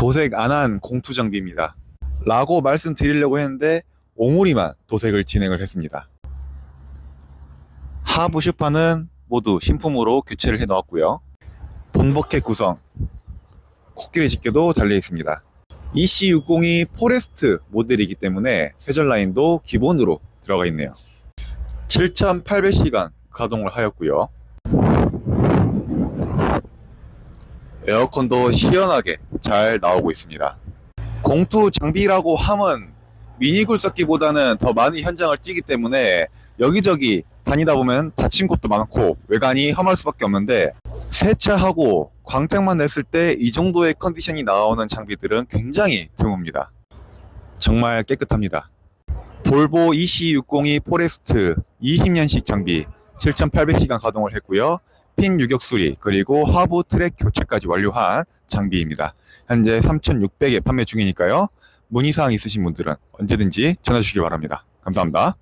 도색 안 한 공투 장비입니다. 라고 말씀드리려고 했는데 오므리만 도색을 진행을 했습니다. 하부 슈파는 모두 신품으로 교체를 해 놓았고요. 본버켓 구성, 코끼리 집게도 달려 있습니다. EC60이 포레스트 모델이기 때문에 회전 라인도 기본으로 들어가 있네요. 7,800시간 가동을 하였고요. 에어컨도 시원하게 잘 나오고 있습니다. 공투 장비라고 함은 미니 굴삭기보다는 더 많이 현장을 뛰기 때문에 여기저기 다니다 보면 다친 곳도 많고 외관이 험할 수밖에 없는데 세차하고 광택만 냈을 때 이 정도의 컨디션이 나오는 장비들은 굉장히 드뭅니다. 정말 깨끗합니다. 볼보 EC602 포레스트 20년식 장비 7,800시간 가동을 했고요. 핀 유격 수리 그리고 하부 트랙 교체까지 완료한 장비입니다. 현재 3,600에 판매 중이니까요. 문의사항 있으신 분들은 언제든지 전화 주시기 바랍니다. 감사합니다.